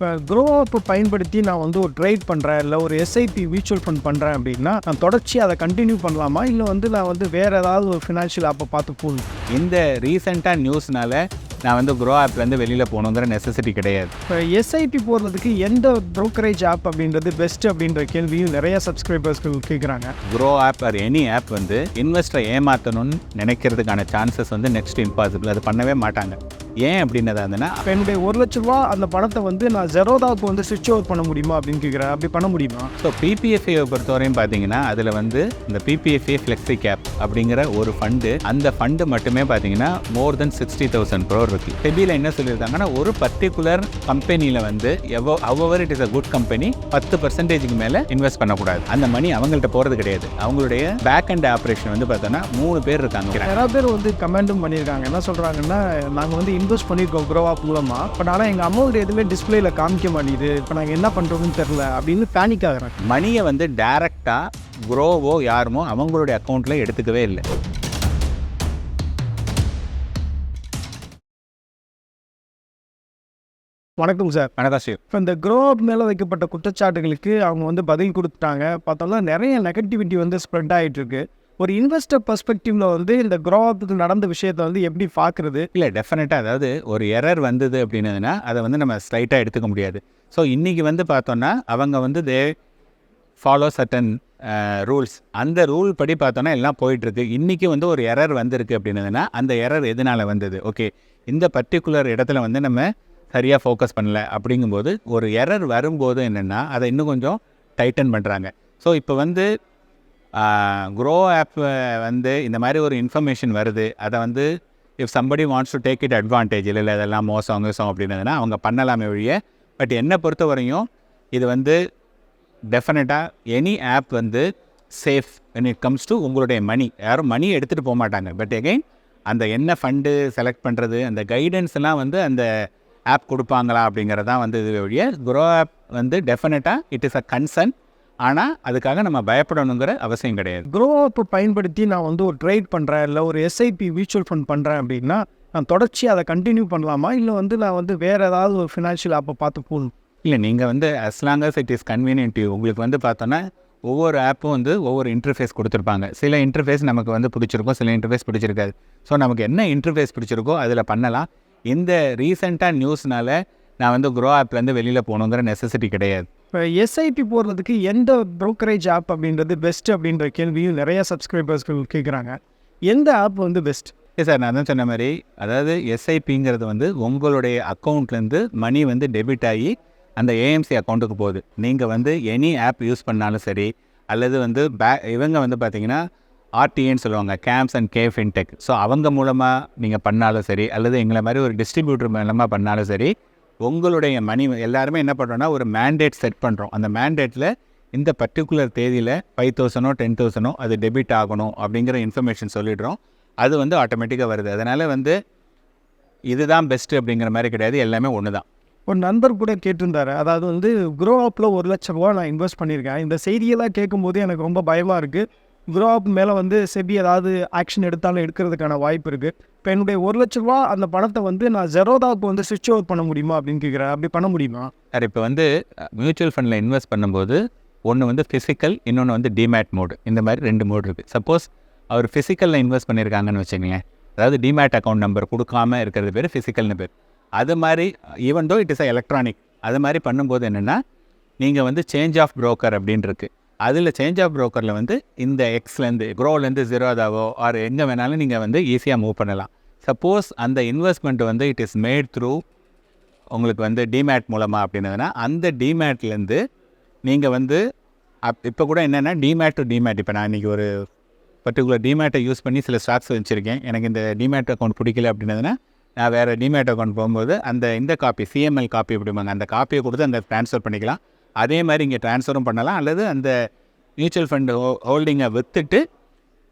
இப்போ க்ரோ அப்பை பயன்படுத்தி நான் வந்து ஒரு ட்ரேட் பண்ணுறேன் இல்லை ஒரு எஸ்ஐபி மியூச்சுவல் ஃபண்ட் பண்ணுறேன் அப்படின்னா நான் தொடர்ச்சி அதை கண்டினியூ பண்ணலாமா? இல்லை வந்து நான் வந்து வேறு ஏதாவது ஒரு ஃபினான்ஷியல் ஆப்பை பார்த்து போகணும் இந்த ரீசெண்டாக நியூஸ்னால நான் வந்து க்ரோ ஆப்லேருந்து வெளியில் போகணுங்கிற நெசசிட்டி கிடையாது. இப்போ எஸ்ஐபி போடுறதுக்கு எந்த brokerage ஆப் அப்படின்றது பெஸ்ட் அப்படின்ற கேள்வியும் நிறைய சப்ஸ்கிரைபர்ஸ்கள் கேட்குறாங்க. Groww app or any app வந்து இன்வெஸ்டரை ஏமாற்றணும்னு நினைக்கிறதுக்கான சான்சஸ் வந்து நெக்ஸ்ட் இம்பாசிபிள் அது பண்ணவே மாட்டாங்க. ஏன் அப்படின்னதா இருந்ததுன்னா இப்போ என்னுடைய ஒரு லட்ச ரூபா அந்த பணத்தை வந்து நான் ஜெரோதாவுக்கு வந்து சுவிட்ச் ஓவர் பண்ண முடியுமா அப்படின்னு கேட்குறேன் அப்படி பண்ண முடியுமா? ஸோ பிபிஎஃப்ஏவை பொறுத்தவரையும் பார்த்தீங்கன்னா அதில் வந்து இந்த பிபிஎஃப்ஏ ஃப்ளெக்ஸி கேப் அப்படிங்கிற ஒரு ஃபண்டு அந்த ஃபண்டு மட்டுமே பார்த்தீங்கன்னா more than sixty thousand crore இருக்கு. செபியில் என்ன சொல்லியிருக்காங்கன்னா ஒரு பர்டிகுலர் கம்பெனியில் வந்து எவ்வளோ அவர் it is a good company பத்து பர்சன்டேஜுக்கு மேலே இன்வெஸ்ட் பண்ணக்கூடாது. அந்த மணி அவங்கள்ட்ட போகிறது கிடையாது. அவங்களுடைய பேக் அண்ட் ஆப்ரேஷன் வந்து பார்த்தோன்னா மூணு பேர் இருக்காங்க. நிறைய பேர் வந்து கமெண்டும் பண்ணியிருக்காங்க. என்ன சொல்கிறாங்கன்னா நாங்கள் வந்து இன்வெஸ்ட் பண்ணியிருக்கோம் க்ரோ ஆப் மூலமாக பட் ஆனால் எங்கள் அமௌண்ட் எதுவுமே டிஸ்பிளேல காமிக்க மாட்டேங்குது. இப்போ நாங்கள் என்ன பண்ணுறோம்னு தெரில அப்படின்னு பேனிக் ஆகுறாங்க. மணியை வந்து டைரெக்டாக க்ரோவோ யாருமோ அவங்களுடைய அக்கௌண்ட்டில் எடுத்துக்கவே இல்லை. வணக்கம் சார். வணக்கம் சிவ் இப்போ இந்த க்ரோ அப் மேலே வைக்கப்பட்ட குற்றச்சாட்டுகளுக்கு அவங்க வந்து பதில் கொடுத்துட்டாங்க. பார்த்தோம்னா நிறைய நெகட்டிவிட்டி வந்து ஸ்ப்ரெட் ஆகிட்டு இருக்கு. ஒரு இன்வெஸ்டர் பெர்ஸ்பெக்டிவ்ல வந்து இந்த க்ரோ அப்புக்கு நடந்த விஷயத்தை வந்து எப்படி பார்க்குறது? இல்லை டெஃபினட்டாக அதாவது ஒரு எரர் வந்தது அப்படின்னதுன்னா அதை வந்து நம்ம ஸ்ட்ரைட்டாக எடுத்துக்க முடியாது. ஸோ இன்றைக்கி வந்து பார்த்தோன்னா அவங்க வந்து தே ஃபாலோ சட்டன் ரூல்ஸ் அந்த ரூல் படி பார்த்தோன்னா எல்லாம் போயிட்டுருக்கு. இன்றைக்கி வந்து ஒரு எரர் வந்திருக்கு அப்படின்னதுன்னா அந்த எரர் எதனால் வந்தது? ஓகே இந்த பர்டிகுலர் இடத்துல வந்து நம்ம சரியாக ஃபோக்கஸ் பண்ணல அப்படிங்கும்போது ஒரு எரர் வரும்போது என்னென்னா அதை இன்னும் கொஞ்சம் டைட்டன் பண்ணுறாங்க ஸோ இப்போ வந்து க்ரோ ஆப் வந்து இந்த மாதிரி ஒரு இன்ஃபர்மேஷன் வருது. அதை வந்து if somebody wants to take it advantage இல்லை இல்லை இதெல்லாம் மோசம் மோசம் அப்படின்னதுன்னா அவங்க பண்ணலாமே ஒழிய. பட் என்னை பொறுத்த வரையும் இது வந்து டெஃபினட்டாக எனி ஆப் வந்து safe when it comes to உங்களுடைய மணி யாரும் மணி எடுத்துகிட்டு போக மாட்டாங்க. பட் எகெயின் அந்த என்ன ஃபண்டு செலக்ட் பண்ணுறது அந்த கைடன்ஸ் எல்லாம் வந்து அந்த ஆப் கொடுப்பாங்களா அப்படிங்கிறதான் வந்து இது ஒழிய குரோ ஆப் வந்து டெஃபினட்டாக இட் இஸ் அ கன்சர்ன் ஆனால் அதுக்காக நம்ம பயப்படணுங்கிற அவசியம் கிடையாது. க்ரோ அப் பயன்படுத்தி நான் வந்து ஒரு ட்ரேட் பண்ணுறேன் இல்லை ஒரு எஸ்ஐபி மியூச்சுவல் ஃபண்ட் பண்ணுறேன் அப்படின்னா நான் தொடர்ச்சி அதை கண்டினியூ பண்ணலாமா? இல்லை வந்து நான் வந்து வேறு ஏதாவது ஒரு ஃபினான்ஷியல் ஆப்பை பார்த்து போகணும்? இல்லை நீங்கள் வந்து as long as it is you. உங்களுக்கு வந்து பார்த்தோன்னா ஒவ்வொரு ஆப்பும் வந்து ஒவ்வொரு இன்டர்ஃபேஸ் கொடுத்துருப்பாங்க. சில இன்டர்ஃபேஸ் நமக்கு வந்து பிடிச்சிருக்கும் சில இன்டர்ஃபேஸ் பிடிச்சிருக்காது. ஸோ நமக்கு என்ன இன்டர்ஃபேஸ் பிடிச்சிருக்கோ அதில் பண்ணலாம். இந்த ரீசெண்டாக நியூஸ்னால நான் வந்து க்ரோ ஆப்லேருந்து வெளியில் போகணுங்கிற நெசசிட்டி கிடையாது. இப்போ எஸ்ஐபி போடுறதுக்கு எந்த ப்ரோக்கரேஜ் ஆப் அப்படின்றது பெஸ்ட் அப்படின்ற கேள்வியும் நிறைய சப்ஸ்கிரைபர்ஸ்கள் கேட்குறாங்க எந்த ஆப் வந்து பெஸ்ட் ஏ சார் நான் தான் சொன்ன மாதிரி அதாவது எஸ்ஐபிங்கிறது வந்து உங்களுடைய அக்கௌண்ட்லேருந்து மணி வந்து டெபிட் ஆகி அந்த ஏஎம்சி அக்கௌண்ட்டுக்கு போகுது. நீங்கள் வந்து எனி ஆப் யூஸ் பண்ணாலும் சரி அல்லது வந்து பே இவங்க வந்து பார்த்தீங்கன்னா ஆர்டிஏன்னு சொல்லுவாங்க CAMS and K Fintech so அவங்க மூலமாக நீங்கள் பண்ணாலும் சரி அல்லது எங்களை மாதிரி ஒரு டிஸ்ட்ரிபியூட்டர் மூலமாக பண்ணாலும் சரி உங்களுடைய மணி எல்லாருமே என்ன பண்ணுறோன்னா ஒரு மேண்டேட் செட் பண்ணுறோம் அந்த மேண்டேட்டில் இந்த பர்டிகுலர் தேதியில் ஃபைவ் தௌசண்டோ டென் தௌசண்டோ அது டெபிட் ஆகணும் அப்படிங்கிற இன்ஃபர்மேஷன் சொல்லிடுறோம். அது வந்து ஆட்டோமேட்டிக்காக வருது. அதனால் வந்து இதுதான் பெஸ்ட்டு அப்படிங்கிற மாதிரி கிடையாது. எல்லாமே ஒன்று தான் ஒரு நண்பர் கூட கேட்டிருந்தாரு. அதாவது வந்து குரோ அப்பில் ஒரு லட்ச ரூபா நான் இன்வெஸ்ட் பண்ணியிருக்கேன். இந்த செய்தியெல்லாம் கேட்கும்போது எனக்கு ரொம்ப பயமாக இருக்குது க்ரோ மேலே வந்து செபி ஏதாவது ஆக்ஷன் எடுத்தாலும் எடுக்கிறதுக்கான வாய்ப்பு இருக்குது இப்போ என்னுடைய ஒரு லட்ச ரூபா அந்த பணத்தை வந்து நான் ஜெரோதாவுக்கு வந்து சுவிட்ச் ஓவர் பண்ண முடியுமா அப்படின்னு கேட்குறேன் அப்படி பண்ண முடியுமா? சார் இப்போ வந்து மியூச்சுவல் ஃபண்டில் இன்வெஸ்ட் பண்ணும்போது ஒன்று வந்து ஃபிசிக்கல் இன்னொன்று வந்து டிமேட் மோடு இந்த மாதிரி ரெண்டு மோடு இருக்குது சப்போஸ் அவர் ஃபிசிக்கலில் இன்வெஸ்ட் பண்ணியிருக்காங்கன்னு வச்சுக்கோங்களேன். அதாவது டிமேட் அக்கௌண்ட் நம்பர் கொடுக்காம இருக்கிறது பேர் ஃபிசிக்கல்னு பேர். அது மாதிரி even though it is a electronic அது மாதிரி பண்ணும்போது என்னென்னா நீங்கள் வந்து சேஞ்ச் ஆஃப் புரோக்கர் அப்படின்னு இருக்குது அதில் சேஞ்ச் ஆஃப் ப்ரோக்கரில் வந்து இந்த எக்ஸ்லேருந்து க்ரோலேருந்து ஜீரோதாவோ ஆர் எங்கே வேணாலும் நீங்கள் வந்து ஈஸியாக மூவ் பண்ணலாம். சப்போஸ் அந்த இன்வெஸ்ட்மெண்ட் வந்து இட் இஸ் மேட் த்ரூ உங்களுக்கு வந்து டிமேட் மூலமாக அப்படின்னதுன்னா அந்த டிமேட்லேருந்து நீங்கள் வந்து அப் இப்போ கூட என்னென்னா டிமேட் டு டிமேட் இப்போ நான் இன்றைக்கி ஒரு பர்டிகுலர் டிமேட்டை யூஸ் பண்ணி சில ஸ்டாக்ஸ் வச்சுருக்கேன். எனக்கு இந்த டிமேட் அக்கௌண்ட் பிடிக்கல அப்படின்னதுன்னா நான் வேறு டிமேட் அக்கௌண்ட் போகும்போது அந்த இந்த காப்பி சிஎம்எல் காப்பி அப்படிம்பாங்க அந்த காப்பியை கொடுத்து அந்த ட்ரான்ஸ்ஃபர் பண்ணிக்கலாம். அதே மாதிரி இங்கே ட்ரான்ஸ்ஃபரும் பண்ணலாம். அல்லது அந்த மியூச்சுவல் ஃபண்ட் ஹோல்டிங்கை விற்றுட்டு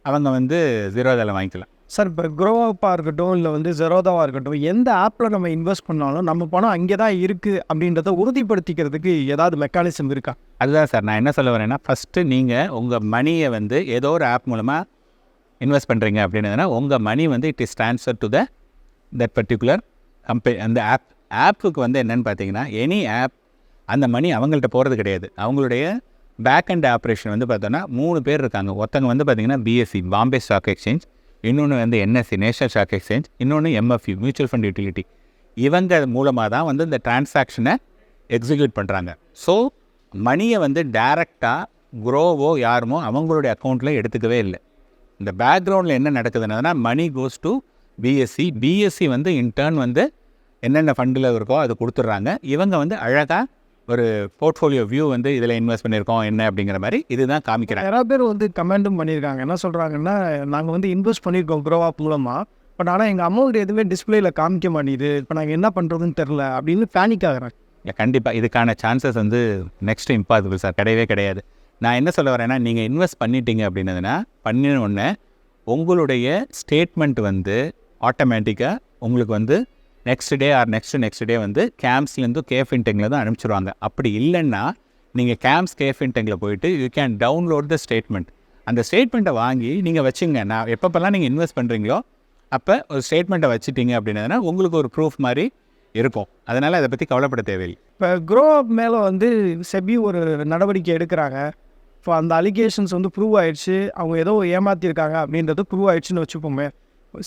அவங்க வந்து ஜீரோதாவில் வாங்கிக்கலாம். சார் இப்போ க்ரோ அப்பாக இருக்கட்டும் இல்லை வந்து ஜெரோதாவாக இருக்கட்டும் எந்த ஆப்பில் நம்ம இன்வெஸ்ட் பண்ணாலும் நம்ம பணம் அங்கே தான் இருக்குது அப்படின்றத உறுதிப்படுத்திக்கிறதுக்கு ஏதாவது மெக்கானிசம் இருக்கா? அதுதான் சார். நான் என்ன சொல்ல வரேன்னா ஃபஸ்ட்டு நீங்கள் உங்கள் மணியை வந்து ஏதோ ஒரு ஆப் மூலமாக இன்வெஸ்ட் பண்ணுறீங்க அப்படின்னதுன்னா உங்கள் மணி வந்து it is transfer to the that particular company அந்த ஆப் ஆப்புக்கு வந்து என்னன்னு பார்த்தீங்கன்னா எனி ஆப் அந்த மணி அவங்கள்ட்ட போகிறது கிடையாது. அவங்களுடைய பேக் அண்ட் ஆப்ரேஷன் வந்து பார்த்தோன்னா மூணு பேர் இருக்காங்க. ஒருத்தங்க வந்து பார்த்திங்கன்னா பிஎஸ்சி பாம்பே ஸ்டாக் எக்ஸ்சேஞ்ச் இன்னொன்று வந்து என்எஸ்சி நேஷனல் ஸ்டாக் எக்ஸ்சேஞ்ச் இன்னொன்று எம்எஃப்யூ மியூச்சுவல் ஃபண்ட் யூட்டிலிட்டி இவங்க மூலமாக தான் வந்து இந்த டிரான்சாக்ஷனை எக்ஸிக்யூட் பண்ணுறாங்க ஸோ மணியை வந்து டைரெக்டாக குரோவோ யாருமோ அவங்களுடைய அக்கௌண்ட்டில் எடுத்துக்கவே இல்லை. இந்த பேக்ரவுண்டில் என்ன நடக்குதுன்னா money goes to BSC BSC வந்து இன்டர்ன் வந்து என்னென்ன ஃபண்டில் இருக்கோ அது கொடுத்துட்றாங்க. இவங்க வந்து அழகாக ஒரு போர்ட்ஃபோலியோ வியூ வந்து இதில் இன்வெஸ்ட் பண்ணியிருக்கோம் என்ன அப்படிங்கிற மாதிரி இதுதான் காமிக்கிறாங்க. நிறைய பேர் வந்து கமெண்ட்டும் பண்ணியிருக்காங்க என்ன சொல்கிறாங்கன்னா நாங்கள் வந்து இன்வெஸ்ட் பண்ணியிருக்கோம் க்ரோ ஆப் மூலமாக பட் ஆனால் எங்கள் அமௌண்ட் எதுவுமே டிஸ்பிளேல காமிக்க மாட்டேங்குது. இப்போ நாங்கள் என்ன பண்ணுறதுன்னு தெரில அப்படின்னு பேனிக் ஆகுறாங்க. இல்லை கண்டிப்பாக இதுக்கான சான்சஸ் வந்து நெக்ஸ்ட் இம்பாசிபிள் சார் கிடையவே கிடையாது. நான் என்ன சொல்ல வரேன்னா நீங்கள் இன்வெஸ்ட் பண்ணிட்டீங்க அப்படின்னதுன்னா பண்ணின உடனே உங்களுடைய ஸ்டேட்மெண்ட் வந்து ஆட்டோமேட்டிக்காக உங்களுக்கு வந்து next day or next next day வந்து கேம்ப்ஸ்லேருந்து கேஃப் இன்டெங்கில் தான் அனுப்பிச்சிடுவாங்க அப்படி இல்லைன்னா நீங்கள் கேம்ப்ஸ் கேஃப் இன்டெங்கில் போயிட்டு you can download the statement அந்த ஸ்டேட்மெண்ட்டை வாங்கி நீங்கள் வச்சுங்க. நான் எப்பப்பெல்லாம் நீங்கள் இன்வெஸ்ட் பண்ணுறீங்களோ அப்போ ஒரு ஸ்டேட்மெண்ட்டை வச்சுட்டீங்க அப்படின்னதுன்னா உங்களுக்கு ஒரு ப்ரூஃப் மாதிரி இருக்கும். அதனால் அதை பற்றி கவலைப்பட தேவையில்லை. இப்போ க்ரோ அப் மேலே வந்து செபி ஒரு நடவடிக்கை எடுக்கிறாங்க. இப்போ அந்த அலிகேஷன்ஸ் வந்து ப்ரூவ் ஆயிடுச்சு. அவங்க ஏதோ ஏமாற்றிருக்காங்க அப்படின்றது ப்ரூவ் ஆயிடுச்சுன்னு வச்சுப்போமே.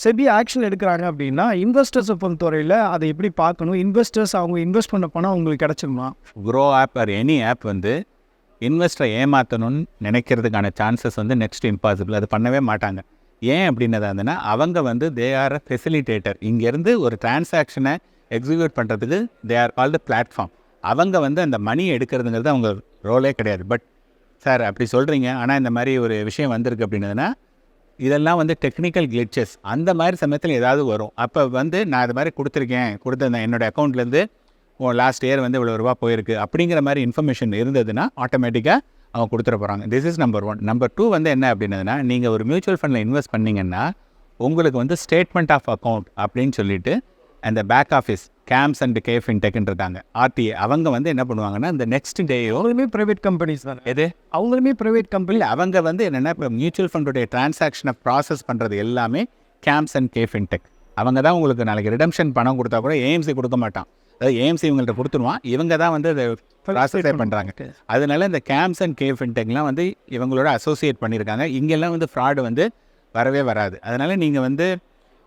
செபி ஆக்ஷன் எடுக்கிறாங்க அப்படின்னா இன்வெஸ்டர்ஸை பொறுத்தவரையில் அதை எப்படி பார்க்கணும்? இன்வெஸ்டர்ஸ் அவங்க இன்வெஸ்ட் பண்ண பணம் அவங்களுக்கு கிடச்சிருமா? Groww app or any app வந்து இன்வெஸ்டரை ஏமாற்றணும்னு நினைக்கிறதுக்கான சான்சஸ் வந்து நெக்ஸ்ட் இம்பாசிபிள் அது பண்ணவே மாட்டாங்க. ஏன் அப்படின்னதா இருந்ததுன்னா அவங்க வந்து தே ஆர் அ ஃபெசிலிட்டேட்டர் இங்கேருந்து ஒரு டிரான்சாக்ஷனை எக்ஸிக்யூட் பண்ணுறதுக்கு தே ஆர் கால்டு பிளாட்ஃபார்ம் அவங்க வந்து அந்த மணி எடுக்கிறதுங்கிறது அவங்க ரோலே கிடையாது. பட் சார் அப்படி சொல்கிறீங்க ஆனால் இந்த மாதிரி ஒரு விஷயம் வந்திருக்கு அப்படின்னதுன்னா இதெல்லாம் வந்து டெக்னிக்கல் கிளிச்சஸ் அந்த மாதிரி சமயத்தில் ஏதாவது வரும். அப்போ வந்து நான் அது மாதிரி கொடுத்துருக்கேன். கொடுத்துருந்தேன் என்னோட அக்கௌண்ட்லேருந்து ஓ லாஸ்ட் இயர் வந்து இவ்வளோ ரூபா போயிருக்கு. அப்படிங்கிற மாதிரி இன்ஃபர்மேஷன் இருந்ததுன்னா ஆட்டோமேட்டிக்காக அவங்க கொடுத்துட போகிறாங்க this is number one number two வந்து என்ன அப்படின்னதுன்னா நீங்கள் ஒரு மியூச்சுவல் ஃபண்டில் இன்வெஸ்ட் பண்ணிங்கன்னா உங்களுக்கு வந்து ஸ்டேட்மெண்ட் ஆஃப் அக்கௌண்ட் அப்படின்னு சொல்லிட்டு அந்த back office CAMS and cafe இன்டெக்னு இருக்காங்க. ஆர்டிஏ அவங்க வந்து என்ன பண்ணுவாங்கன்னா இந்த நெக்ஸ்ட் டேயோ அவங்களுமே ப்ரைவேட் கம்பெனிஸ் தானே? எது? அவங்களுமே ப்ரைவேட் கம்பெனி அவங்க வந்து என்னென்னா இப்போ மியூச்சுவல் ஃபண்டுடைய டிரான்சாக்ஷனை ப்ராசஸ் பண்ணுறது எல்லாமே கேம்ஸ் அண்ட் கேஃப் இன்டெக் அவங்க தான் உங்களுக்கு நாளைக்கு ரிடம்ஷன் பணம் கொடுத்தா கூட ஏஎம்சி கொடுக்க மாட்டான். அதாவது ஏஎம்சி இவங்கள்ட்ட கொடுத்துருவான். இவங்க தான் வந்து அதை ப்ராசஸே பண்ணுறாங்க அதனால இந்த கேம்ஸ் அண்ட் கேஃப் இன்டெக்லாம் வந்து இவங்களோட அசோசியேட் பண்ணியிருக்காங்க. இங்கெல்லாம் வந்து ஃப்ராடு வந்து வரவே வராது. அதனால் நீங்கள் வந்து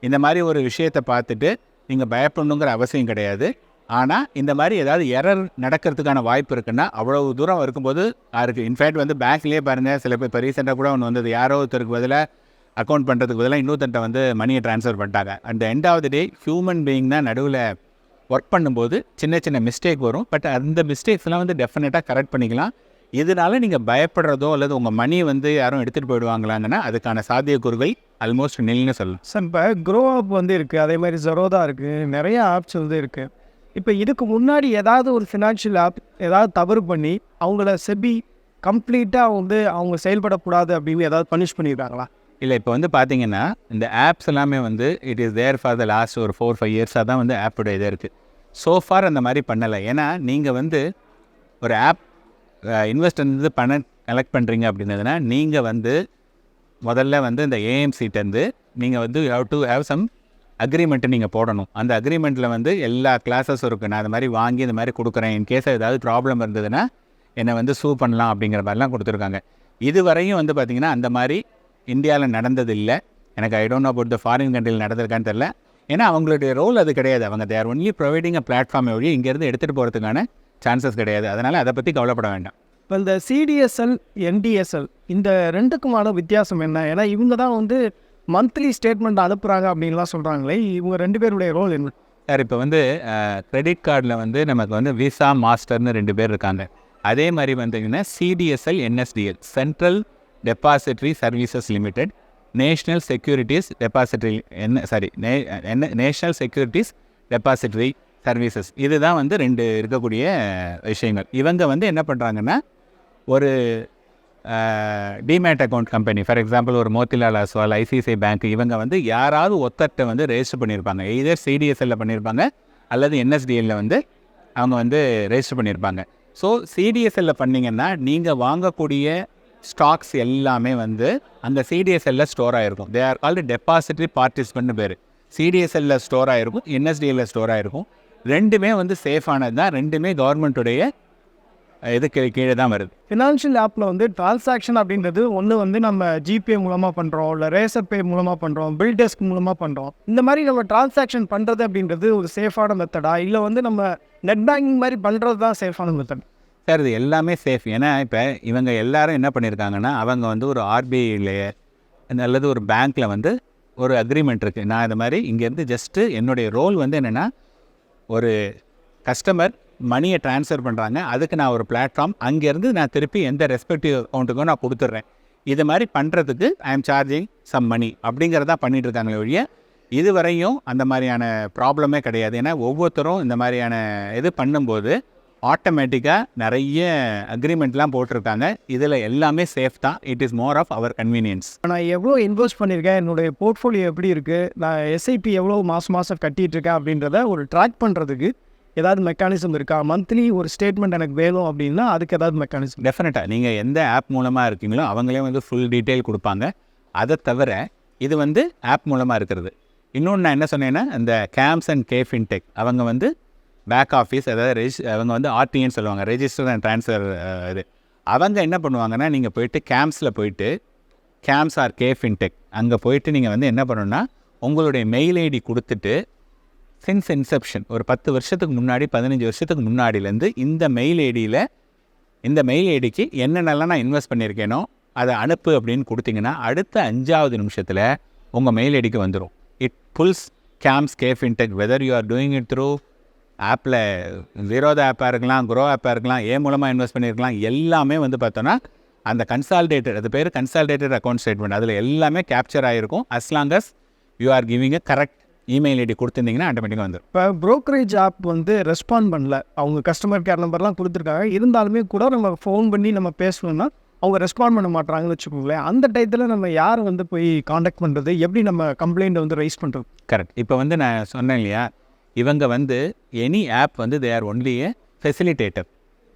இந்த மாதிரி ஒரு விஷயத்தை பார்த்துட்டு நீங்கள் பயப்படணுங்கிற அவசியம் கிடையாது. ஆனால் இந்த மாதிரி ஏதாவது எரர் நடக்கிறதுக்கான வாய்ப்பு இருக்குன்னா அவ்வளவு தூரம் இருக்கும்போது இருக்குது இன்ஃபேக்ட் வந்து பேங்க்லேயே பாருங்கள் சில பேர் இப்போ ரீசெண்டாக கூட ஒன்று வந்தது. யாரோ ஒருத்தருக்கு பதிலாக அக்கௌண்ட் பண்ணுறதுக்கு பதிலாக இன்னொருத்தன்ட்ட வந்து மணியை ட்ரான்ஸ்ஃபர் பண்ணிட்டாங்க. And end of the day human being தான் நடுவில் ஒர்க் பண்ணும்போது சின்ன சின்ன மிஸ்டேக் வரும். பட் அந்த மிஸ்டேக்ஸ்லாம் வந்து டெஃபினட்டாக கரெக்ட் பண்ணிக்கலாம். இதனால நீங்கள் பயப்படுறதோ அல்லது உங்கள் மணி வந்து யாரும் எடுத்துகிட்டு போயிடுவாங்களாங்கன்னா அதுக்கான சாத்தியக்கூறுகள் ஆல்மோஸ்ட் நில்னு சொல்லலாம். சார் இப்போ க்ரோ அப் வந்து இருக்குது அதே மாதிரி ஜெரோதா இருக்குது நிறைய ஆப்ஸ் வந்து இருக்குது இப்போ இதுக்கு முன்னாடி ஏதாவது ஒரு ஃபினான்ஷியல் ஆப் ஏதாவது தவறு பண்ணி அவங்கள செபி கம்ப்ளீட்டாக வந்து அவங்க செயல்படக்கூடாது அப்படின்னு ஏதாவது பனிஷ் பண்ணியிருக்காங்களா இல்லை இப்போ வந்து பார்த்தீங்கன்னா இந்த ஆப்ஸ் எல்லாமே வந்து it is there for the last ஒரு ஃபோர் ஃபைவ் இயர்ஸாக தான் வந்து ஆப்போட இது இருக்குது ஸோ ஃபார் அந்த மாதிரி பண்ணலை. ஏன்னா நீங்கள் வந்து ஒரு ஆப் இன்வெஸ்ட் பணம் கலெக்ட் பண்ணுறீங்க அப்படின்னதுனா நீங்கள் வந்து முதல்ல வந்து இந்த ஏஎம்சிட்டேருந்து நீங்கள் வந்து how to have some agreement நீங்கள் போடணும். அந்த அக்ரிமெண்ட்டில் வந்து எல்லா கிளாஸஸும் இருக்குது நான் அது மாதிரி வாங்கி இந்த மாதிரி கொடுக்குறேன். இன் கேஸ் ஏதாவது ப்ராப்ளம் இருந்ததுன்னா என்னை வந்து சூ பண்ணலாம் அப்படிங்கிற மாதிரிலாம் கொடுத்துருக்காங்க. இது வரையும் வந்து பார்த்திங்கன்னா அந்த மாதிரி இந்தியாவில் நடந்தது இல்லை எனக்கு I don't know about the foreign கண்ட்ரியில் நடந்திருக்கான்னு தெரில ஏன்னா அவங்களுடைய ரோல் அது கிடையாது. அவங்க they're only providing a platform வழி இங்கேருந்து எடுத்துகிட்டு போகிறதுக்கான சான்சஸ் கிடையாது. அதனால் அதை பற்றி கவலைப்பட வேண்டாம். இப்போ இந்த சிடிஎஸ்எல் என்டிஎஸ்எல் இந்த ரெண்டுக்குமான வித்தியாசம் என்ன? ஏன்னா இவங்க தான் வந்து மந்த்லி ஸ்டேட்மெண்ட் அனுப்புகிறாங்க அப்படின்லாம் சொல்கிறாங்களே இவங்க ரெண்டு பேருடைய ரோல் என்ன? சார் இப்போ வந்து கிரெடிட் கார்டில் வந்து நமக்கு வந்து விசா மாஸ்டர்னு ரெண்டு பேர் இருக்காங்க. அதே மாதிரி வந்தீங்கன்னா CDSL NSDL central depository services limited national securities depository என்ன சாரி என்ன நேஷ்னல் செக்யூரிட்டிஸ் டெபாசிட்ரி சர்வீசஸ் இதுதான் வந்து ரெண்டு இருக்கக்கூடிய விஷயங்கள். இவங்க வந்து என்ன பண்ணுறாங்கன்னா ஒரு demat account company for example ஒரு மோத்திலால் அஸ்வால் ஐசிஐசிஐ பேங்க் இவங்க வந்து யாராவது ஒத்தட்டை வந்து ரெஜிஸ்டர் பண்ணியிருப்பாங்க எய்தர் சிடிஎஸ்எல்ல பண்ணியிருப்பாங்க அல்லது என்எஸ்டிஎல்ல வந்து அவங்க வந்து ரெஜிஸ்டர் பண்ணியிருப்பாங்க ஸோ சிடிஎஸ்எல்ல பண்ணிங்கன்னா நீங்கள் வாங்கக்கூடிய ஸ்டாக்ஸ் எல்லாமே வந்து அந்த சிடிஎஸ்எல்ல ஸ்டோர் ஆகிருக்கும் தே ஆர் கால்டு டெபாசிட்ரி பார்ட்டிசிபென்ட்னு பேர். சிடிஎஸ்எல்ல ஸ்டோர் ஆகிருக்கும் என்எஸ்டிஎல்ல ஸ்டோர் ஆகிருக்கும் ரெண்டுமே வந்து சேஃபானது தான் ரெண்டுமே கவர்மெண்ட்டுடைய இதுக்கு கீழே தான் வருது? ஃபினான்ஷியல் ஆப்பில் வந்து டிரான்சாக்ஷன் அப்படின்றது ஒன்று வந்து நம்ம ஜிபே மூலமாக பண்ணுறோம் இல்லை ரேசர் பே மூலமாக பண்ணுறோம் பில் டெஸ்க் மூலமாக பண்ணுறோம் இந்த மாதிரி நம்ம டிரான்சாக்ஷன் பண்ணுறது அப்படின்றது ஒரு சேஃபான மெத்தடா இல்லை வந்து நம்ம நெட் பேங்கிங் மாதிரி பண்ணுறது தான் சேஃபான மெத்தட் சார் இது எல்லாமே சேஃப் ஏன்னா இப்போ இவங்க எல்லாரும் என்ன பண்ணியிருக்காங்கன்னா அவங்க வந்து ஒரு ஆர்பிஐலையே அல்லது ஒரு பேங்க்கில் வந்து ஒரு அக்ரிமெண்ட் இருக்குது நான் இந்த மாதிரி இங்கேருந்து ஜஸ்ட்டு என்னுடைய ரோல் வந்து என்னென்னா ஒரு கஸ்டமர் மணியை ட்ரான்ஸ்ஃபர் பண்ணுறாங்க அதுக்கு நான் ஒரு பிளாட்ஃபார்ம் அங்கேருந்து நான் திருப்பி எந்த ரெஸ்பெக்டிவ் அக்கௌண்ட்டுக்கும் நான் கொடுத்துட்றேன். இது மாதிரி பண்ணுறதுக்கு I am charging some money அப்படிங்கிறதா பண்ணிகிட்டு இருக்காங்களே ஒழிய இதுவரையும் அந்த மாதிரியான ப்ராப்ளமே கிடையாது. ஏன்னா ஒவ்வொருத்தரும் இந்த மாதிரியான இது பண்ணும்போது ஆட்டோமேட்டிக்காக நிறைய அக்ரிமெண்ட்லாம் போட்டிருக்காங்க. இதில் எல்லாமே சேஃப் தான். It is more of our convenience நான் எவ்வளோ இன்வெஸ்ட் பண்ணியிருக்கேன் என்னுடைய போர்ட்ஃபோலியோ எப்படி இருக்குது நான் எஸ்ஐபி எவ்வளோ மாதம் மாதம் கட்டிகிட்டு இருக்கேன் அப்படின்றத ஒரு ட்ராக் பண்ணுறதுக்கு ஏதாவது மெக்கானிசம் இருக்கா? மந்த்லி ஒரு ஸ்டேட்மெண்ட் எனக்கு வேணும் அப்படின்னா அதுக்கு ஏதாவது மெக்கானிசம் டெஃபினட்டாக நீங்கள் எந்த ஆப் மூலமாக இருக்கீங்களோ அவங்களே வந்து ஃபுல் டீட்டெயில் கொடுப்பாங்க. அதை தவிர இது வந்து ஆப் மூலமாக இருக்கிறது. இன்னொன்று நான் என்ன சொன்னேன்னா இந்த கேம்ஸ் அண்ட் கே ஃபின்டெக் அவங்க வந்து பேக் ஆஃபீஸ் அதாவது ரெஜி அவங்க வந்து ஆர்டிஎன்னு சொல்லுவாங்க ரெஜிஸ்டர் அண்ட் ட்ரான்ஸ்ஃபர் இது. அவங்க என்ன பண்ணுவாங்கன்னா நீங்கள் போயிட்டு கேம்ப்ஸில் போயிட்டு கேம்ஸ் ஆர் கே ஃபின்டெக் அங்கே போயிட்டு நீங்கள் வந்து என்ன பண்ணணும்னா உங்களுடைய மெயில் ஐடி கொடுத்துட்டு சின்ஸ் இன்செப்ஷன் ஒரு பத்து வருஷத்துக்கு முன்னாடி பதினஞ்சு வருஷத்துக்கு முன்னாடிலேருந்து இந்த மெயில் ஐடியில் இந்த மெயில் ஐடிக்கு என்னென்னலாம் நான் இன்வெஸ்ட் பண்ணியிருக்கேனோ அதை அனுப்பு அப்படின்னு கொடுத்தீங்கன்னா அடுத்த அஞ்சாவது நிமிஷத்தில் உங்கள் மெயில் ஐடிக்கு வந்துடும் it pulls CAMS KFintech whether you are doing it through ஆப்பில் ஜீரோத ஆப்பாக இருக்கலாம் குரோ ஆப்பாக இருக்கலாம் ஏ மூலமாக இன்வெஸ்ட் பண்ணியிருக்கலாம் எல்லாமே வந்து பார்த்தோன்னா அந்த கன்சால்டேட்டட் அது பேர் கன்சால்டேட்டட் அக்கௌண்ட் ஸ்டேட்மெண்ட் அதில் எல்லாமே கேப்சர் ஆகிருக்கும் as long you are giving a correct email ID கொடுத்துருந்தீங்கன்னா ஆட்டோமேட்டிக்காக வந்துடும் இப்போ brokerage ஆப் வந்து ரெஸ்பாண்ட் பண்ணல. அவங்க கஸ்டமர் கேர் நம்பர்லாம் கொடுத்துருக்காங்க. இருந்தாலுமே கூட நம்ம ஃபோன் பண்ணி நம்ம பேசணும்னா அவங்க ரெஸ்பாண்ட் பண்ண மாட்டாங்கன்னு வச்சுக்கோங்களேன். அந்த டயத்தில் நம்ம யார் வந்து போய் காண்டாக்ட் பண்ணுறது எப்படி நம்ம கம்ப்ளைண்ட் வந்து ரைஸ் பண்ணுறது கரெக்ட் இப்போ வந்து நான் சொன்னேன் இல்லையா? இவங்க வந்து எனி ஆப் வந்து they are only a facilitator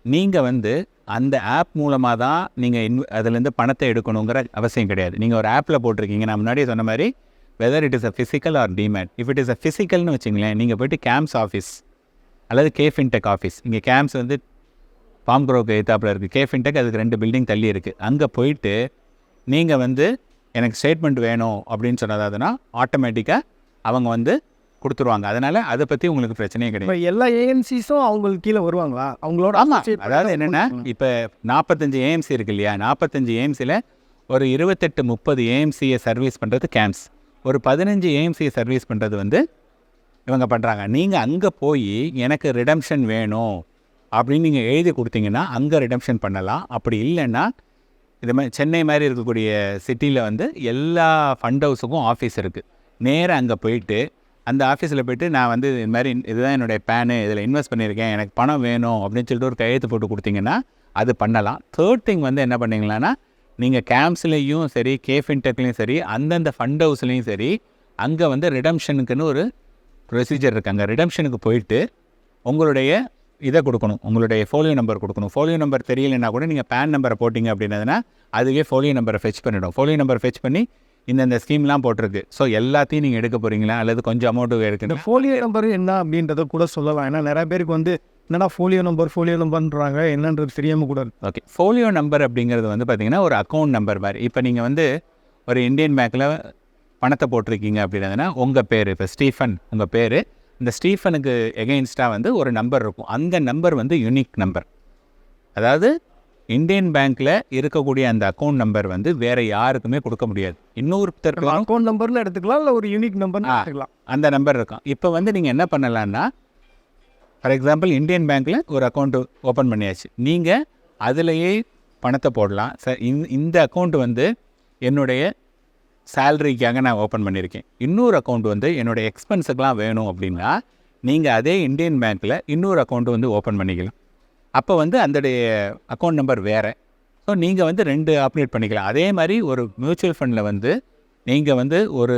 நீங்கள் வந்து அந்த ஆப் மூலமாக தான் நீங்கள் இன் அதுலேருந்து பணத்தை எடுக்கணுங்கிற அவசியம் கிடையாது. நீங்கள் ஒரு ஆப்பில் போட்டிருக்கீங்க. நான் முன்னாடியே சொன்ன மாதிரி whether it is a physical or demat if it is a ஃபிசிக்கல்னு வச்சுங்களேன் நீங்கள் போயிட்டு கேம்ஸ் ஆஃபீஸ் அல்லது கே ஃபின்டெக் ஆஃபீஸ் இங்கே கேம்ஸ் வந்து பாம் க்ரோக்கு எத்தாப்பில் இருக்குது கே ஃபின்டெக் அதுக்கு ரெண்டு பில்டிங் தள்ளி இருக்குது அங்கே போயிட்டு நீங்கள் வந்து எனக்கு ஸ்டேட்மெண்ட் வேணும் அப்படின்னு சொன்னதாதுன்னா ஆட்டோமேட்டிக்காக அவங்க வந்து கொடுத்துருவாங்க. அதனால் அதை பற்றி உங்களுக்கு பிரச்சனையே கிடையாது. எல்லா ஏஎன்சிஸும் அவங்களுக்கு கீழே வருவாங்களா? அவங்களோட ஆமாம் அதாவது என்னென்னா. இப்போ நாற்பத்தஞ்சு ஏஎம்சி இருக்கு இல்லையா? நாற்பத்தஞ்சு ஏஎம்சியில் ஒரு இருபத்தெட்டு முப்பது ஏஎம்சியை சர்வீஸ் பண்ணுறது கேம்ப்ஸ் ஒரு பதினஞ்சு ஏஎம்சியை சர்வீஸ் பண்ணுறது வந்து இவங்க பண்ணுறாங்க நீங்கள் அங்கே போய் எனக்கு ரிடம்ஷன் வேணும் அப்படின்னு நீங்கள் எழுதி கொடுத்தீங்கன்னா அங்கே ரிடம்ஷன் பண்ணலாம். அப்படி இல்லைன்னா இது மாதிரி சென்னை மாதிரி இருக்கக்கூடிய சிட்டியில் வந்து எல்லா ஃபண்ட் ஹவுஸுக்கும் ஆஃபீஸ் இருக்குது நேராக அங்கே போயிட்டு அந்த ஆஃபீஸில் போயிட்டு நான் வந்து இது மாதிரி இதுதான் என்னுடைய பேனு இதில் இன்வெஸ்ட் பண்ணியிருக்கேன் எனக்கு பணம் வேணும் அப்படின்னு சொல்லிட்டு ஒரு கையெழுத்து போட்டு கொடுத்தீங்கன்னா அது பண்ணலாம். தேர்ட் திங் வந்து என்ன பண்ணீங்களான்னா நீங்கள் கேம்ப்ஸ்லேயும் சரி கேஃபின்டெக்லேயும் சரி அந்தந்த ஃபண்ட் ஹவுஸ்லேயும் சரி அங்கே வந்து ரிடம்ஷனுக்குன்னு ஒரு ப்ரொசீஜர் இருக்குது அங்கே ரிடம்ஷனுக்கு போயிட்டு உங்களுடைய இதை கொடுக்கணும். உங்களுடைய ஃபோலியோ நம்பர் கொடுக்கணும். ஃபோலியோ நம்பர் தெரியலைன்னா கூட நீங்கள் பேன் நம்பரை போட்டிங்க அப்படின்னதுன்னா அதுவே ஃபோலியோ நம்பரை ஃபெச் பண்ணிடும். ஃபோலியோ நம்பர் ஃபெச் பண்ணி இந்தந்த ஸ்கீம்லாம் போட்டிருக்கு. ஸோ எல்லாத்தையும் நீங்கள் எடுக்க போகிறீங்களா அல்லது கொஞ்சம் அமௌண்ட்டு எடுக்கணும் ஃபோலியோ நம்பர் என்ன அப்படின்றத கூட சொல்லலாம். ஏன்னா நிறைய பேருக்கு வந்து என்னடா ஃபோலியோ நம்பர் ஃபோலியோ நம்பர்ன்றாங்க என்னன்றது தெரியாமல் கூட ஓகே ஃபோலியோ நம்பர் அப்படிங்கிறது வந்து பார்த்தீங்கன்னா ஒரு அக்கௌண்ட் நம்பர் மாதிரி. இப்போ நீங்கள் வந்து ஒரு இந்தியன் பேங்க்கில் பணத்தை போட்டிருக்கீங்க அப்படின்னதுன்னா உங்கள் பேர் இப்போ ஸ்டீஃபன் உங்கள் பேர் இந்த ஸ்டீஃபனுக்கு எகெயின்ஸ்டாக வந்து ஒரு நம்பர் இருக்கும். அந்த நம்பர் வந்து யூனிக் நம்பர் அதாவது இந்தியன் பேங்க்கில் இருக்கக்கூடிய அந்த அக்கௌண்ட் நம்பர் வந்து வேறு யாருக்குமே கொடுக்க முடியாது. இன்னொருத்தருக்கு அக்கௌண்ட் நம்பர்னு எடுத்துக்கலாம் இல்லை ஒரு யூனிக் நம்பர்னு ஆ. எடுத்துக்கலாம். அந்த நம்பர் இருக்கும். இப்போ வந்து நீங்கள் என்ன பண்ணலான்னா ஃபார் எக்ஸாம்பிள் இந்தியன் பேங்க்கில் ஒரு அக்கௌண்ட்டு ஓப்பன் பண்ணியாச்சு. நீங்கள் அதிலேயே பணத்தை போடலாம். சார் இந்த அக்கௌண்ட் வந்து என்னுடைய சேலரிக்காக நான் ஓப்பன் பண்ணியிருக்கேன். இன்னொரு அக்கௌண்ட் வந்து என்னுடைய எக்ஸ்பென்ஸுக்கெலாம் வேணும் அப்படின்னா நீங்கள் அதே இந்தியன் பேங்க்கில் இன்னொரு அக்கௌண்ட் வந்து ஓப்பன் பண்ணிக்கலாம். அப்போ வந்து அதோடைய அக்கௌண்ட் நம்பர் வேறு. ஸோ நீங்கள் வந்து ரெண்டு ஆப்ரேட் பண்ணிக்கலாம். அதே மாதிரி ஒரு மியூச்சுவல் ஃபண்டில் வந்து நீங்கள் வந்து ஒரு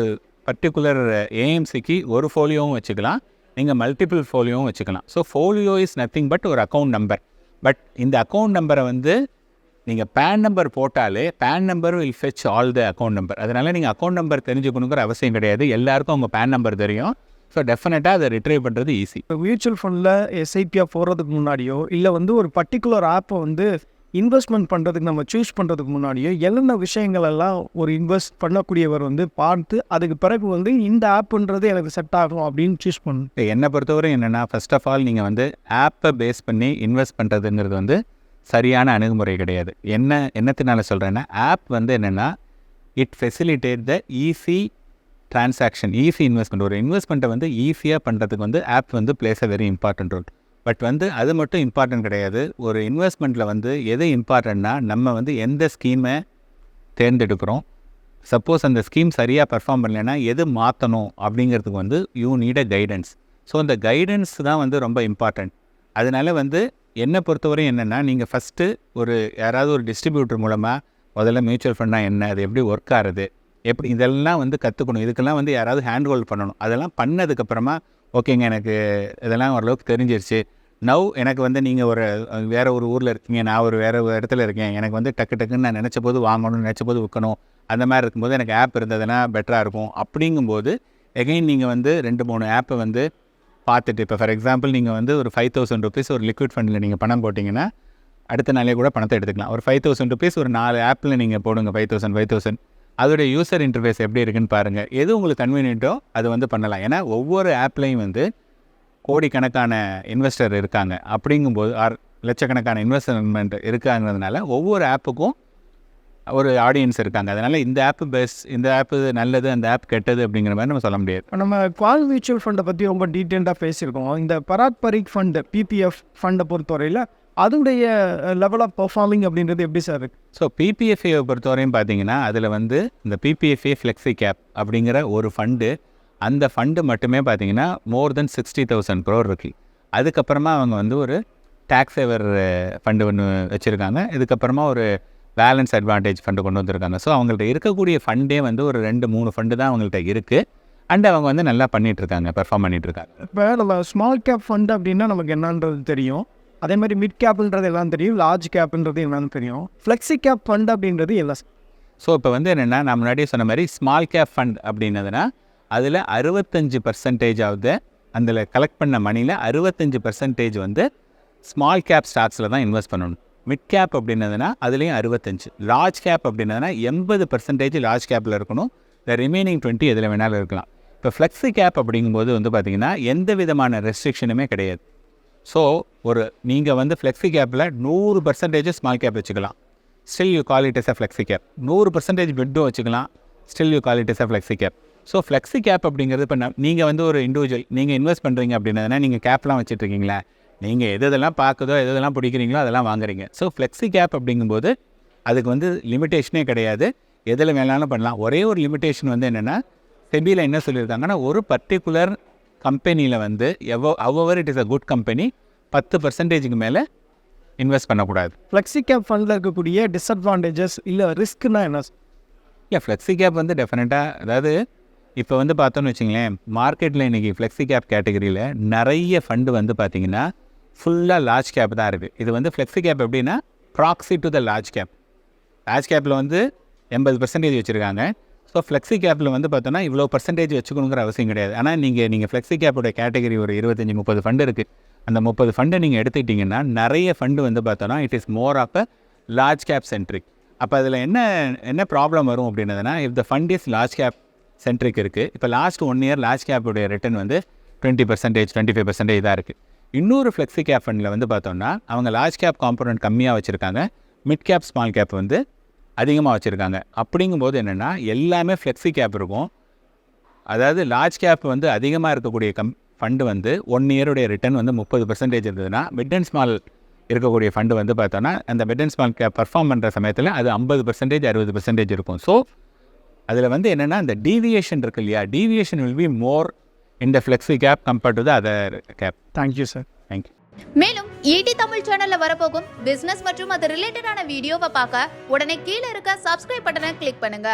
பர்டிகுலர் ஏஎம்சிக்கு ஒரு ஃபோலியோவும் வச்சுக்கலாம். நீங்கள் மல்டிபிள் ஃபோலியோவும் வச்சுக்கலாம். So folio is nothing but ஒரு அக்கௌண்ட் நம்பர் பட் இந்த அக்கௌண்ட் நம்பரை வந்து நீங்கள் பேன் நம்பர் போட்டாலே PAN number will fetch all the account number அதனால் நீங்கள் அக்கௌண்ட் நம்பர் தெரிஞ்சுக்கணுங்கிற அவசியம் கிடையாது. எல்லாருக்கும் உங்கள் பேன் நம்பர் தெரியும். ஸோ டெஃபினட்டாக அதை ரிட்ரைவ் பண்ணுறது ஈஸி இப்போ மியூச்சுவல் ஃபண்டில் எஸ்ஐபியாக போகிறதுக்கு முன்னாடியோ இல்லை வந்து ஒரு பர்டிகுலர் ஆப்பை வந்து இன்வெஸ்ட்மெண்ட் பண்ணுறதுக்கு நம்ம சூஸ் பண்ணுறதுக்கு முன்னாடியோ என்னென்ன விஷயங்கள் எல்லாம் ஒரு இன்வெஸ்ட் பண்ணக்கூடியவர் வந்து பார்த்து அதுக்கு பிறகு வந்து இந்த ஆப்புன்றது எனக்கு செட் ஆகும் அப்படின்னு சூஸ் பண்ணணும் என்னை பொறுத்தவரை என்னென்னா ஃபர்ஸ்ட் ஆஃப் ஆல் நீங்கள் வந்து ஆப்பை பேஸ் பண்ணி இன்வெஸ்ட் பண்ணுறதுங்கிறது வந்து சரியான அணுகுமுறை கிடையாது. என்ன என்னத்தினால சொல்கிறேன்னா ஆப் வந்து என்னென்னா it facilitate the easy transaction easy investment ஒரு இன்வெஸ்ட்மெண்ட்டை வந்து ஈஸியாக பண்ணுறதுக்கு வந்து ஆப் வந்து plays a very important role but வந்து அது மட்டும் இம்பார்ட்டன்ட் கிடையாது. ஒரு இன்வெஸ்ட்மெண்ட்டில் வந்து எது இம்பார்ட்டன்னா நம்ம வந்து எந்த ஸ்கீமை தேர்ந்தெடுக்கிறோம். சப்போஸ் அந்த ஸ்கீம் சரியாக பர்ஃபார்ம் பண்ணலைன்னா எது மாற்றணும் அப்படிங்கிறதுக்கு வந்து you need a guidance. So அந்த கைடன்ஸ் தான் வந்து ரொம்ப இம்பார்ட்டண்ட் அதனால வந்து என்னை பொறுத்தவரை என்னென்னா நீங்கள் ஃபஸ்ட்டு ஒரு யாராவது ஒரு டிஸ்ட்ரிபியூட்டர் மூலமாக முதல்ல மியூச்சுவல் ஃபண்டாக என்ன அது எப்படி ஒர்க் ஆகுது எப்படி இதெல்லாம் வந்து கற்றுக்கணும் இதுக்கெல்லாம் வந்து யாராவது ஹேண்ட் ஹோல்ட் பண்ணணும் அதெல்லாம் பண்ணதுக்கப்புறமா ஓகேங்க எனக்கு இதெல்லாம் ஓரளவுக்கு தெரிஞ்சிருச்சு நவ் எனக்கு வந்து நீங்கள் ஒரு வேறு ஒரு ஊரில் இருக்கீங்க. நான் ஒரு வேறு ஒரு இடத்துல இருக்கேன். எனக்கு வந்து டக்கு டக்குன்னு நான் நினச்ச போது வாங்கணும் நினச்ச போது விற்கணும். அந்த மாதிரி இருக்கும்போது எனக்கு ஆப் இருந்ததுன்னா பெட்டராக இருக்கும். அப்படிங்கும்போது எகைன் நீங்கள் வந்து ரெண்டு மூணு ஆப்பை வந்து பார்த்துட்டு இப்போ ஃபார் எக்ஸாம்பிள் நீங்கள் வந்து ஒரு ஃபைவ் தௌசண்ட் ருபீஸ் ஒரு லிக்விட் ஃபண்டில் நீங்கள் பணம் போட்டிங்கன்னா அடுத்த நாளே கூட பணத்தை எடுத்துக்கலாம். ஒரு ஃபைவ் தௌசண்ட் ருபீஸ் ஒரு நாலு ஆப்பில் நீங்கள் போடுங்க ஃபைவ் தௌசண்ட் ஃபைவ் தௌசண்ட் அதோடய யூசர் இன்டர்ஃபேஸ் எப்படி இருக்குன்னு பாருங்கள் எது உங்களுக்கு கன்வீனியன்ட்டோ அது வந்து பண்ணலாம். ஏன்னா ஒவ்வொரு ஆப்லேயும் வந்து கோடிக்கணக்கான இன்வெஸ்டர் இருக்காங்க. அப்படிங்கும்போது ஆர் லட்சக்கணக்கான இன்வெஸ்ட்மெண்ட் இருக்காங்கிறதுனால ஒவ்வொரு ஆப்புக்கும் ஒரு ஆடியன்ஸ் இருக்காங்க. அதனால் இந்த ஆப்பு பெஸ்ட் இந்த ஆப்பு நல்லது அந்த ஆப் கெட்டது அப்படிங்கிற மாதிரி நம்ம சொல்ல முடியாது. இப்போ நம்ம குவால் மியூச்சுவல் ஃபண்டை பற்றி ரொம்ப டீட்டெயில்டாக பேசியிருக்கோம். இந்த பராக் பரிக் ஃபண்டு பிபிஎஃப் ஃபண்டை பொறுத்தவரையில் அதனுடைய லெவல் ஆஃப் பர்ஃபார்மிங் அப்படின்றது எப்படி சார் இருக்கு? ஸோ பிபிஎஃப்ஏவை பொறுத்தவரையும் பார்த்தீங்கன்னா அதில் வந்து இந்த பிபிஎஃப்ஏ ஃப்ளெக்ஸி கேப் அப்படிங்கிற ஒரு ஃபண்டு அந்த ஃபண்டு மட்டுமே பார்த்தீங்கன்னா more than sixty thousand crore இருக்கு அதுக்கப்புறமா அவங்க வந்து ஒரு டேக்ஸ் சேவர் ஃபண்டு ஒன்று வச்சுருக்காங்க. இதுக்கப்புறமா ஒரு பேலன்ஸ் அட்வான்டேஜ் ஃபண்டு கொண்டு வந்திருக்காங்க. ஸோ அவங்கள்ட்ட இருக்கக்கூடிய ஃபண்டே வந்து ஒரு ரெண்டு மூணு ஃபண்டு தான் அவங்கள்ட்ட இருக்குது அண்ட் அவங்க வந்து நல்லா பண்ணிட்டு இருக்காங்க பெர்ஃபார்ம் பண்ணிட்டு இருக்காங்க இப்போ நம்ம ஸ்மால் கேப் ஃபண்ட் அப்படின்னா நமக்கு என்னன்றது தெரியும். அதே மாதிரி மிட் கேப்ன்றது எல்லாம் தெரியும் லார்ஜ் கேப்ன்றது என்னன்னு தெரியும். ஃப்ளெக்ஸி கேப் ஃபண்ட் அப்படின்றது சார் ஸோ இப்போ வந்து என்னென்னா நான் முன்னாடியே சொன்ன மாதிரி ஸ்மால் கேப் ஃபண்ட் அப்படின்னதுன்னா அதில் அறுபத்தஞ்சு பர்சன்டேஜ் அதில் கலெக்ட் பண்ண மணியில் அறுபத்தஞ்சு பர்சன்டேஜ் வந்து ஸ்மால் கேப் ஸ்டாக்ஸில் தான் இன்வெஸ்ட் பண்ணணும். மிட் கேப் அப்படின்னதுன்னா அதுலேயும் அறுபத்தஞ்சு. லார்ஜ் கேப் அப்படின்னதுன்னா எண்பது பர்சன்டேஜ் லார்ஜ் கேப்பில் இருக்கணும். த ரிமைனிங் டுவெண்ட்டி எதில் வேணாலும் இருக்கலாம். இப்போ ஃப்ளெக்ஸி கேப் அப்படிங்கும்போது வந்து பார்த்திங்கன்னா எந்த விதமான ரெஸ்ட்ரிக்ஷனுமே கிடையாது. ஸோ ஒரு நீங்கள் வந்து ஃப்ளெக்ஸி கேப்பில் நூறு பர்சன்டேஜ் ஸ்மால் கேப் வச்சுக்கலாம். Still you call it a flexi cap நூறு பர்சன்டேஜ் பெட்டும் வச்சுக்கலாம். Still you call it a flexi cap so flexi cap அப்படிங்கிறது இப்போ நீங்கள் வந்து ஒரு இண்டிவிஜுவல் நீங்கள் இன்வெஸ்ட் பண்ணுறீங்க அப்படின்னதுனா நீங்கள் கேப்லாம் வச்சுட்ருக்கீங்களா நீங்கள் எது எதெல்லாம் பார்க்குதோ எது எதெல்லாம் பிடிக்கிறீங்களோ அதெல்லாம் வாங்குறீங்க. ஸோ ஃப்ளெக்ஸி கேப் அப்படிங்கும்போது அதுக்கு வந்து லிமிட்டேஷனே கிடையாது. எதில் வேணாலும் பண்ணலாம். ஒரே ஒரு லிமிட்டேஷன் வந்து என்னென்னா செபியில் என்ன சொல்லியிருக்காங்கன்னா ஒரு பர்டிகுலர் கம்பெனியில் வந்து எவ்வளோ however it is a good company பத்து பர்சன்டேஜுக்கு மேலே இன்வெஸ்ட் பண்ணக்கூடாது. ஃப்ளெக்ஸி கேப் ஃபண்டில் இருக்கக்கூடிய டிஸ்அட்வான்டேஜஸ் இல்லை ரிஸ்க்னா என்ன? இல்லை ஃப்ளெக்ஸி கேப் வந்து டெஃபினட்டாக அதாவது இப்போ வந்து பார்த்தோன்னு வச்சுங்களேன் மார்க்கெட்டில் இன்றைக்கி ஃப்ளெக்ஸி கேப் கேட்டகரியில் நிறைய ஃபண்டு வந்து பார்த்தீங்கன்னா ஃபுல்லாக லார்ஜ் கேப் தான் இருக்குது. இது வந்து ஃப்ளெக்ஸி கேப் எப்படின்னா proxy to the large cap large கேப்பில் வந்து எண்பது பர்சன்டேஜ் வச்சுருக்காங்க. ஸோ ஃப்ளெக்ஸி கேப்பில் வந்து பார்த்தோன்னா இவ்வளோ பர்சன்டேஜ் வச்சுக்கணுங்கிற அவசியம் கிடையாது. ஆனால் நீங்கள் நீங்கள் ஃப்ளெக்ஸி கேப்போட கேட்டகரி ஒரு இருபத்தஞ்சி முப்பது ஃபண்டு இருக்குது அந்த முப்பது ஃபண்டை நீங்கள் எடுத்துக்கிட்டிங்கன்னா நிறைய ஃபண்டு வந்து பார்த்தோன்னா it is more of a large cap centric அப்போ அதில் என்ன என்ன ப்ராப்ளம் வரும் அப்படின்னதுன்னா if the fund is large cap centric இருக்குது இப்போ லாஸ்ட் ஒன் இயர் லாஸ்ட் கேப்புடைய ரிட்டர்ன் வந்து twenty percentage twenty five percentage தான் இருக்குது இன்னொரு ஃப்ளெக்ஸி கேப் ஃபண்டில் வந்து பார்த்தோம்னா அவங்க லார்ஜ் கேப் காம்பனண்ட் கம்மியாக வச்சுருக்காங்க. மிட் கேப் ஸ்மால் கேப் வந்து அதிகமாக வச்சுருக்காங்க. அப்படிங்கும்போது என்னென்னா எல்லாமே ஃப்ளெக்ஸி கேப் இருக்கும். அதாவது லார்ஜ் கேப் வந்து அதிகமாக இருக்கக்கூடிய கம் ஃபண்டு வந்து ஒன் இயருடைய ரிட்டர்ன் வந்து முப்பது பர்சன்டேஜ் இருந்ததுன்னா மிட் அண்ட் ஸ்மால் இருக்கக்கூடிய ஃபண்டு வந்து பார்த்தோன்னா அந்த mid and small cap perform பண்ணுற சமயத்தில் அது ஐம்பது பர்சன்டேஜ் அறுபது பர்சன்டேஜ் இருக்கும். ஸோ அதில் வந்து என்னென்னா அந்த டீவியேஷன் இருக்கு இல்லையா? Deviation will be more in the flexi cap compared to the other cap thank you sir thank you மேலும் ஈடி தமிழ் சேனல்ல வரப்போகும் பிசினஸ் மற்றும் அது ரிலேட்டடான வீடியோவை பார்க்க உடனே கீழே இருக்க சப்ஸ்கிரைப் பட்டனை கிளிக் பண்ணுங்க.